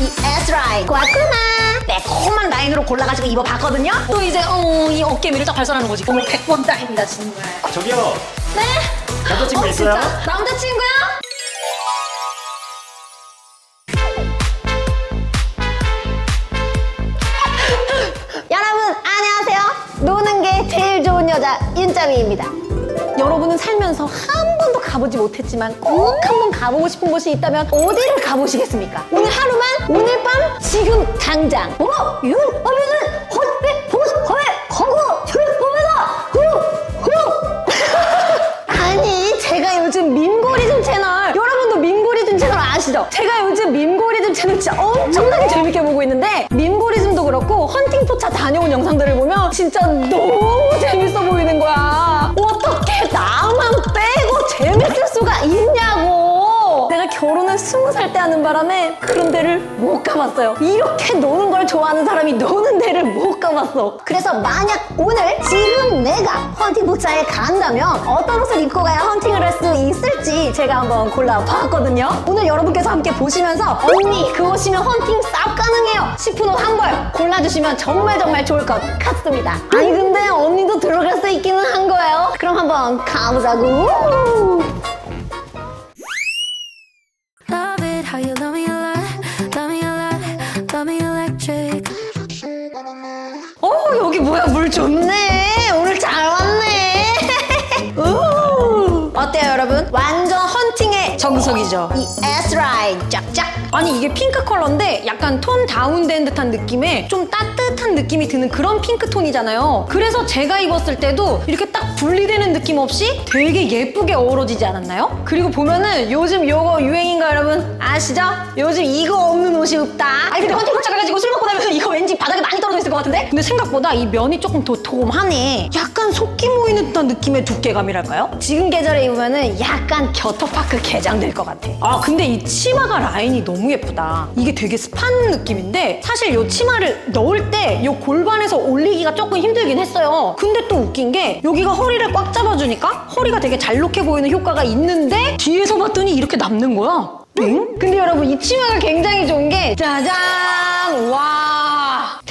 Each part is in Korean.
이 에스라이 꽉구나 매콤한 라인으로 골라가지고 입어봤거든요 또 이제 어, 이 어깨 밀을 딱 발산하는 거지 오늘 100번 딱입니다 정말 저기요. 네? 남자친구 어, 있어요? 진짜? 남자친구요? 여러분 안녕하세요. 노는 게 제일 좋은 여자 윤짜미입니다. 여러분은 살면서 한 번도 가보지 못했지만 꼭 한번 가보고 싶은 곳이 있다면 어디를 가보시겠습니까? 오늘 하루만? 오늘 밤? 지금 당장! 어미는 헛배 보스 허회 거구 윤 어미다 후후! 아니 제가 요즘 밈고리즘 채널 여러분도 밈고리즘 채널 아시죠? 제가 요즘 밈고리즘 채널 진짜 엄청나게 재밌게 보고 있는데 밈고리즘도 그렇고 헌팅 포차 다녀온 영상들을 보면 진짜 너무 재밌어 보이는 거야 재밌을 수가 있냐고 결혼을 스무 살 때 하는 바람에 그런 데를 못 가봤어요. 이렇게 노는 걸 좋아하는 사람이 노는 데를 못 가봤어. 그래서 만약 오늘 지금 내가 헌팅 포차에 간다면 어떤 옷을 입고 가야 헌팅을 할 수 있을지 제가 한번 골라봤거든요. 오늘 여러분께서 함께 보시면서 언니 그 옷이면 헌팅 싹 가능해요 싶은 옷 한 벌 골라주시면 정말 정말 좋을 것 같습니다. 아니 근데 언니도 들어갈 수 있기는 한 거예요. 그럼 한번 가보자고 how you love me a lot, love me a lot, love me electric. 어 여기 뭐야 물 좋네 정석이죠 이 S라인 쫙쫙 아니 이게 핑크 컬러인데 약간 톤 다운된 듯한 느낌의 좀 따뜻한 느낌이 드는 그런 핑크 톤이잖아요 그래서 제가 입었을 때도 이렇게 딱 분리되는 느낌 없이 되게 예쁘게 어우러지지 않았나요? 그리고 보면은 요즘 요거 유행인가 여러분 아시죠? 요즘 이거 없는 옷이 없다 아니 근데 헌팅 포차 가가지고 술 먹고 나면 이거 왠지 바닥에 많이 떨어져 있을 것 같은데? 근데 생각보다 이 면이 조금 도톰하네 약간 속기 모이는 듯한 느낌의 두께감이랄까요? 지금 계절에 입으면은 약간 겨터파크 개장될 것 같아. 아 근데 이 치마가 라인이 너무 예쁘다. 이게 되게 습한 느낌인데 사실 이 치마를 넣을 때 이 골반에서 올리기가 조금 힘들긴 했어요. 근데 또 웃긴 게 여기가 허리를 꽉 잡아주니까 허리가 되게 잘록해 보이는 효과가 있는데 뒤에서 봤더니 이렇게 남는 거야. 응? 근데 여러분 이 치마가 굉장히 좋은 게 짜잔! 와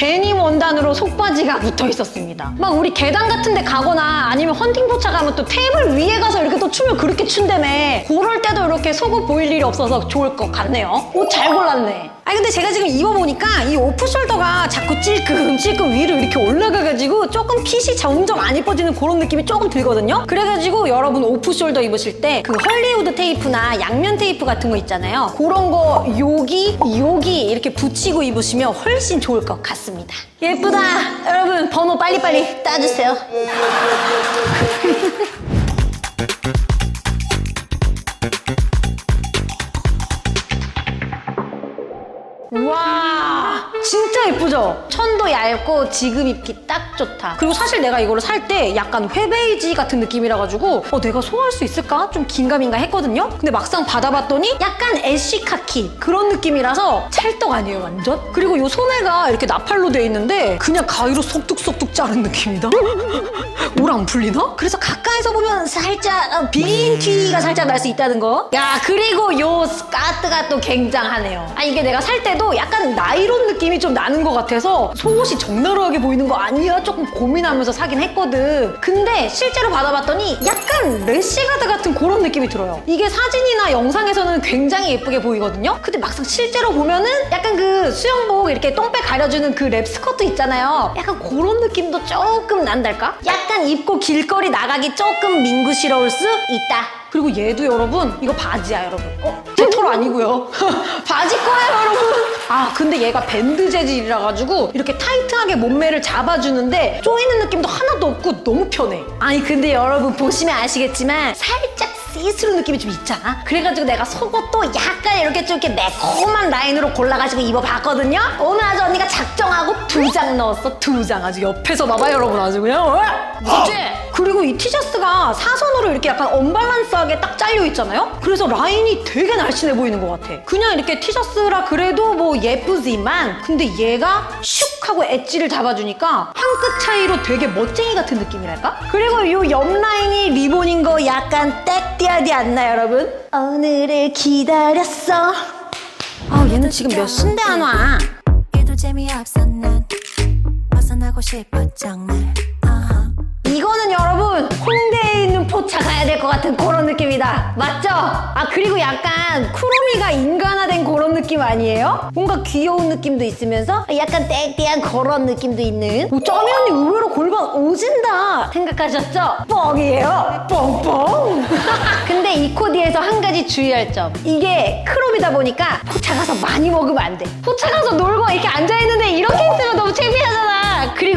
데님 원단으로 속바지가 붙어 있었습니다. 막 우리 계단 같은 데 가거나 아니면 헌팅 포차 가면 또 테이블 위에 가서 이렇게 또 춤을 그렇게 춘다며. 그럴 때도 이렇게 속옷 보일 일이 없어서 좋을 것 같네요. 옷 잘 골랐네 아니 근데 제가 지금 입어보니까 이 오프숄더가 자꾸 찔끔 찔끔 위로 이렇게 올라가가지고 조금 핏이 점점 안 예뻐지는 그런 느낌이 조금 들거든요? 그래가지고 여러분 오프숄더 입으실 때 그 헐리우드 테이프나 양면 테이프 같은 거 있잖아요. 그런 거 여기 여기 이렇게 붙이고 입으시면 훨씬 좋을 것 같습니다. 예쁘다! 여러분 번호 빨리빨리 따주세요 예쁘죠? 천도 얇고 지금 입기 딱 좋다 그리고 사실 내가 이거를 살 때 약간 회베이지 같은 느낌이라 가지고 어 내가 소화할 수 있을까? 좀 긴가민가 했거든요 근데 막상 받아봤더니 약간 애쉬 카키 그런 느낌이라서 찰떡 아니에요 완전? 그리고 요 소매가 이렇게 나팔로 돼 있는데 그냥 가위로 속뚝속뚝 자른 느낌이다 올안 풀리나? 그래서 가까이서 보면 살짝 어, 빈 티가 살짝 날 수 있다는 거. 야 그리고 요 스카트가 또 굉장하네요. 아 이게 내가 살 때도 약간 나이론 느낌이 좀 나는 것 같아 서 속옷이 적나라하게 보이는 거 아니야? 조금 고민하면서 사긴 했거든. 근데 실제로 받아봤더니 약간 래시가드 같은 그런 느낌이 들어요. 이게 사진이나 영상에서는 굉장히 예쁘게 보이거든요. 근데 막상 실제로 보면은 약간 그 수영복 이렇게 똥배 가려주는 그 랩 스커트 있잖아요. 약간 그런 느낌도 조금 난달까? 약간 입고 길거리 나가기 조금 민구스러울 수 있다. 그리고 얘도 여러분 이거 바지야 여러분. 어? 제 털 아니고요. 바지 거예요 여러분. 아 근데 얘가 밴드 재질이라 가지고 이렇게 타이트하게 몸매를 잡아주는데 쪼이는 느낌도 하나도 없고 너무 편해. 아니 근데 여러분 보시면 아시겠지만 살짝 시스루 느낌이 좀 있잖아. 그래가지고 내가 속옷도 약간 이렇게 좀 이렇게 매콤한 라인으로 골라가지고 입어봤거든요. 오늘 아주 언니가 작정하고 두 장 넣었어. 두 장 아주 옆에서 봐봐 여러분 아주 그냥 어? 무섭지? 그리고 이 티셔츠가 사선으로 이렇게 약간 언밸런스하게 딱 잘려 있잖아요. 그래서 라인이 되게 날씬해 보이는 것 같아. 그냥 이렇게 티셔츠라 그래도 뭐 예쁘지만 근데 얘가 슉 하고 엣지를 잡아주니까 한 끗 차이로 되게 멋쟁이 같은 느낌이랄까? 그리고 요옆 라인이 리본인 거 약간 땡띠하지 않나요, 여러분? 오늘을 기다렸어. 아 얘는 지금 몇 신데 안 와? 얘도 재미없어 난 벗어나고 싶어 정말 아하. 이거는 여러분 홍대에 있는 포차 가야 될 것 같은 그런 느낌이다 맞죠? 아 그리고 약간 쿠로미가 인간화된 그런 느낌 아니에요? 뭔가 귀여운 느낌도 있으면서 약간 땡땡한 그런 느낌도 있는 오, 쩌미 언니 의외로 골반 오진다 생각하셨죠? 뻥이에요 뻥뻥 근데 이 코디에서 한 가지 주의할 점 이게 크롬이다 보니까 포차 가서 많이 먹으면 안 돼 포차 가서 놀고 이렇게 앉아있는데 이렇게 있으면 너무 창피하잖아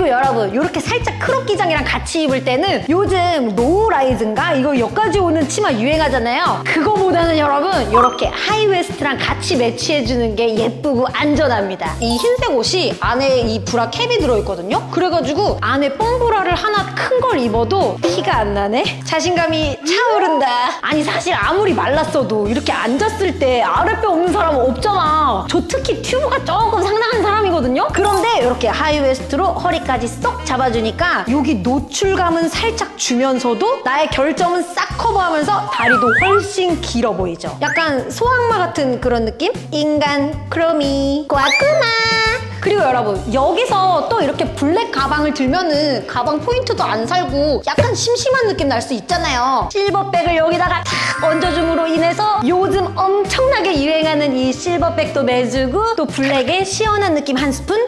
그리고 여러분. 이렇게 살짝 크롭 기장이랑 같이 입을 때는 요즘 로우라이즈인가? 이거 여기까지 오는 치마 유행하잖아요. 그거보다는 여러분 이렇게 하이웨스트랑 같이 매치해주는 게 예쁘고 안전합니다. 이 흰색 옷이 안에 이 브라 캡이 들어있거든요? 그래가지고 안에 뽕브라를 하나 큰 걸 입어도 티가 안 나네? 자신감이 차오른다. 아니 사실 아무리 말랐어도 이렇게 앉았을 때 아랫배 없는 사람은 없잖아. 저 특히 튜브가 조금 상당한 사람이거든요? 그런데 이렇게 하이웨스트로 허리까지 쏙 잡아주니까 여기 노출감은 살짝 주면서도 나의 결점은 싹 커버하면서 다리도 훨씬 길어 보이죠. 약간 소악마 같은 그런 느낌? 인간 크로미. 꼬아꾸마. 그리고 여러분 여기서 또 이렇게 블랙 가방을 들면은 가방 포인트도 안 살고 약간 심심한 느낌 날 수 있잖아요. 실버백을 여기다가 탁 얹어줌으로 인해서 요즘 엄청나게 유행하는 이 실버백도 내주고 또 블랙에 시원한 느낌 한 스푼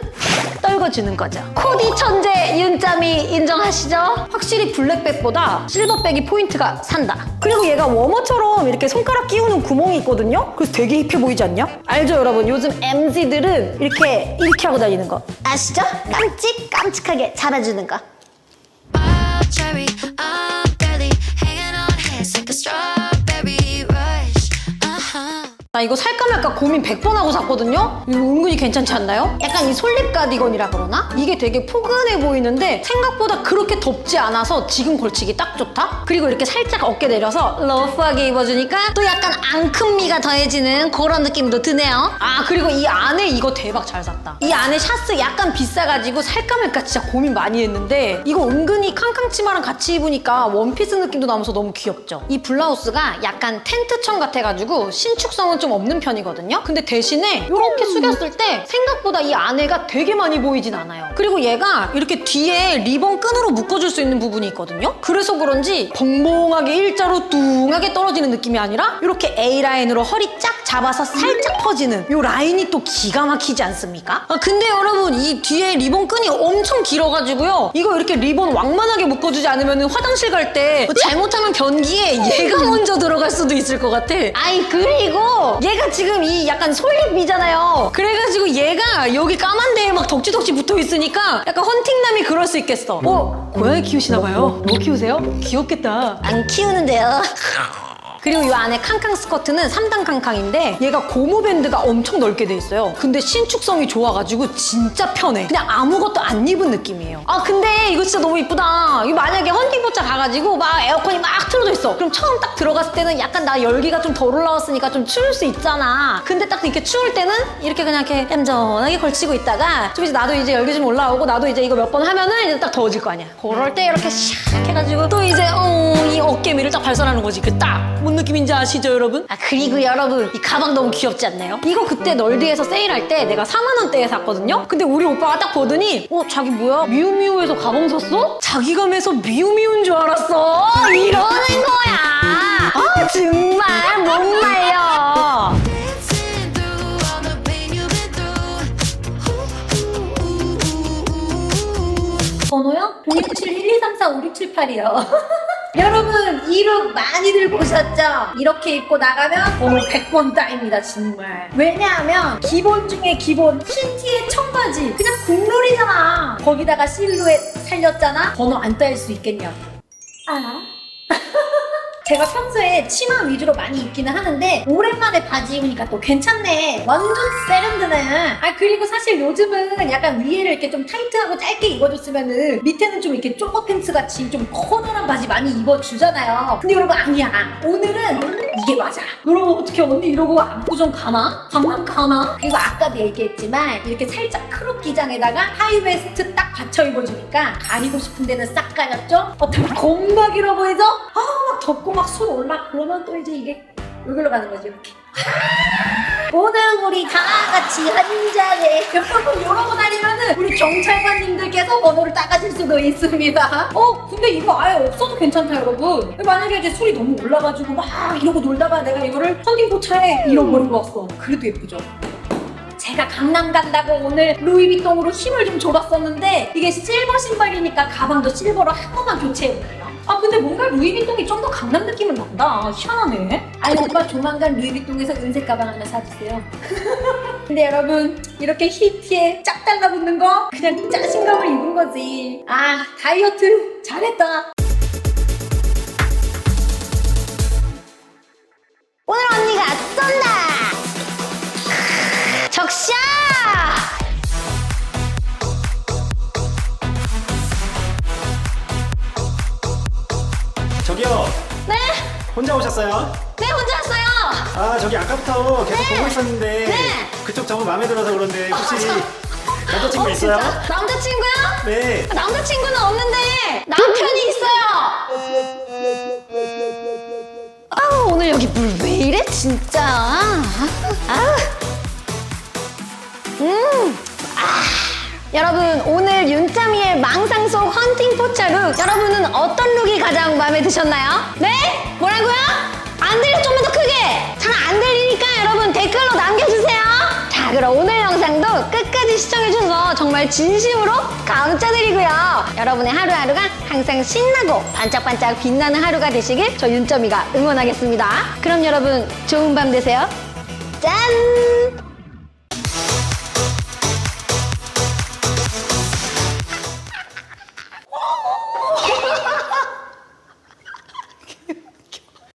떨궈주는 거죠. 코디 천재 윤짬이 인정하시죠? 확실히 블랙백보다 실버백이 포인트가 산다. 그리고 얘가 워머처럼 이렇게 손가락 끼우는 구멍이 있거든요? 그래서 되게 힙해 보이지 않냐? 알죠 여러분? 요즘 MZ들은 이렇게 이렇게 하고 다니는 거. 아시죠? 깜찍 깜찍하게 잡아주는 거. cherry, 나 이거 살까 말까 고민 100번 하고 샀거든요? 이거 은근히 괜찮지 않나요? 약간 이 솔립 가디건이라 그러나? 이게 되게 포근해 보이는데 생각보다 그렇게 덥지 않아서 지금 걸치기 딱 좋다? 그리고 이렇게 살짝 어깨 내려서 러프하게 입어주니까 또 약간 앙큼미가 더해지는 그런 느낌도 드네요. 아 그리고 이 안에 이거 대박 잘 샀다. 이 안에 샤스 약간 비싸가지고 살까 말까 진짜 고민 많이 했는데 이거 은근히 캉캉 치마랑 같이 입으니까 원피스 느낌도 나면서 너무 귀엽죠? 이 블라우스가 약간 텐트청 같아가지고 신축성은 좀 없는 편이거든요? 근데 대신에 이렇게 숙였을 때 생각보다 이 안에가 되게 많이 보이진 않아요. 그리고 얘가 이렇게 뒤에 리본 끈으로 묶어줄 수 있는 부분이 있거든요? 그래서 그런지 벙벙하게 일자로 뚱하게 떨어지는 느낌이 아니라 이렇게 A라인으로 허리 쫙 잡아서 살짝 퍼지는 이 라인이 또 기가 막히지 않습니까? 아, 근데 여러분 이 뒤에 리본 끈이 엄청 길어가지고요. 이거 이렇게 리본 왕만하게 묶어주지 않으면 화장실 갈 때 잘못하면 변기에 얘가 먼저 들어갈 수도 있을 것 같아. 아이 그리고 얘가 지금 이 약간 솔잎이잖아요. 그래가지고 얘가 여기 까만 데에 막 덕지덕지 붙어 있으니까 약간 헌팅남이 그럴 수 있겠어. 어? 고양이 키우시나 봐요. 뭐 키우세요? 귀엽겠다. 안 키우는데요. 그리고 이 안에 캉캉 스커트는 3단 캉캉인데 얘가 고무 밴드가 엄청 넓게 돼 있어요. 근데 신축성이 좋아가지고 진짜 편해. 그냥 아무것도 안 입은 느낌이에요. 아 근데 이거 진짜 너무 이쁘다. 이거 만약에 헌팅포차 가가지고 막 에어컨이 막 틀어져 있어. 그럼 처음 딱 들어갔을 때는 약간 나 열기가 좀 덜 올라왔으니까 좀 추울 수 있잖아. 근데 딱 이렇게 추울 때는 이렇게 그냥 이렇게 얌전하게 걸치고 있다가 좀 이제 나도 이제 열기 좀 올라오고 나도 이제 이거 몇 번 하면은 이제 딱 더워질 거 아니야. 그럴 때 이렇게 샥 해가지고 또 이제 어, 이 어깨 미를 딱 발산하는 거지. 그 딱. 뭔 느낌인지 아시죠 여러분? 아 그리고 여러분 이 가방 너무 귀엽지 않나요? 이거 그때 널디에서 세일할 때 내가 4만 원대에 샀거든요? 근데 우리 오빠가 딱 보더니 어 자기 뭐야? 미우미우에서 가방 샀어? 자기가 매서 미우미우인 줄 알았어 이러는 거야 아 정말 못 말려 Dancing through all the pain you've been through. 번호요? 017-1234-5678이요. 여러분, 이 룩 많이들 보셨죠? 이렇게 입고 나가면 번호 100번 따입니다, 정말. 왜냐하면 기본 중에 기본 흰 티에 청바지. 그냥 국룰이잖아. 거기다가 실루엣 살렸잖아? 번호 안 따일 수 있겠냐고. 아. 제가 평소에 치마 위주로 많이 입기는 하는데 오랜만에 바지 입으니까 또 괜찮네 완전 세련되네 아 그리고 사실 요즘은 약간 위에를 이렇게 좀 타이트하고 짧게 입어줬으면은 밑에는 좀 이렇게 쪼거 팬츠 같이 좀 커다란 바지 많이 입어주잖아요 근데 여러분 아니야 오늘은 이게 맞아 여러분 어떻게 언니 이러고 압구정 가나? 강남 가나? 그리고 아까도 얘기했지만 이렇게 살짝 크롭 기장에다가 하이웨스트 딱 받쳐 입어주니까 가리고 싶은 데는 싹 가렸죠? 어 겁나 길어 보이죠? 아 막 덥고 막손 올라 그러면 또 이제 이게 여기로 가는 거지 이렇게 오늘 우리 다 같이 한잔해. 여러분 이러고 다니면은 우리 경찰관님들께서 번호를 따가실 수도 있습니다. 어 근데 이거 아예 없어도 괜찮다 여러분. 만약에 이제 술이 너무 올라가지고 막 이러고 놀다가 내가 이거를 헌팅포차에 잃어버리고 왔어. 그래도 예쁘죠? 제가 강남 간다고 오늘 루이비통으로 힘을 좀 줘봤었는데 이게 실버 신발이니까 가방도 실버로 한 번만 교체해볼게요. 아 근데 뭔가 루이비통이 좀 더 강남 느낌은 난다. 희한하네. 아니 오빠 조만간 루이비통에서 은색 가방 하나 사주세요. 근데 여러분 이렇게 힙티에 짝 달라붙는 거 그냥 짜증감을 입은 거지. 아 다이어트 잘했다. 오늘 언니가 쏜다. 적샤! 혼자 오셨어요? 네 혼자 왔어요. 아 저기 아까부터 계속 네. 보고 있었는데 네. 그쪽 정말 마음에 들어서 그런데 혹시 저- 남자친구 어, 있어요? 진짜? 남자친구요? 네 남자친구는 없는데 남편이 있어요. 아 오늘 여기 물 왜 이래 진짜. 아. 음. 아. 여러분 오늘 윤짜미의 망상 속 헌팅 포차 룩 여러분은 어떤 룩이 가장 마음에 드셨나요? 네? 뭐라고요? 안 들려 좀만 더 크게 잘 안 들리니까 여러분 댓글로 남겨주세요 자 그럼 오늘 영상도 끝까지 시청해주셔서 정말 진심으로 감사드리고요 여러분의 하루하루가 항상 신나고 반짝반짝 빛나는 하루가 되시길 저 윤점이가 응원하겠습니다 그럼 여러분 좋은 밤 되세요 짠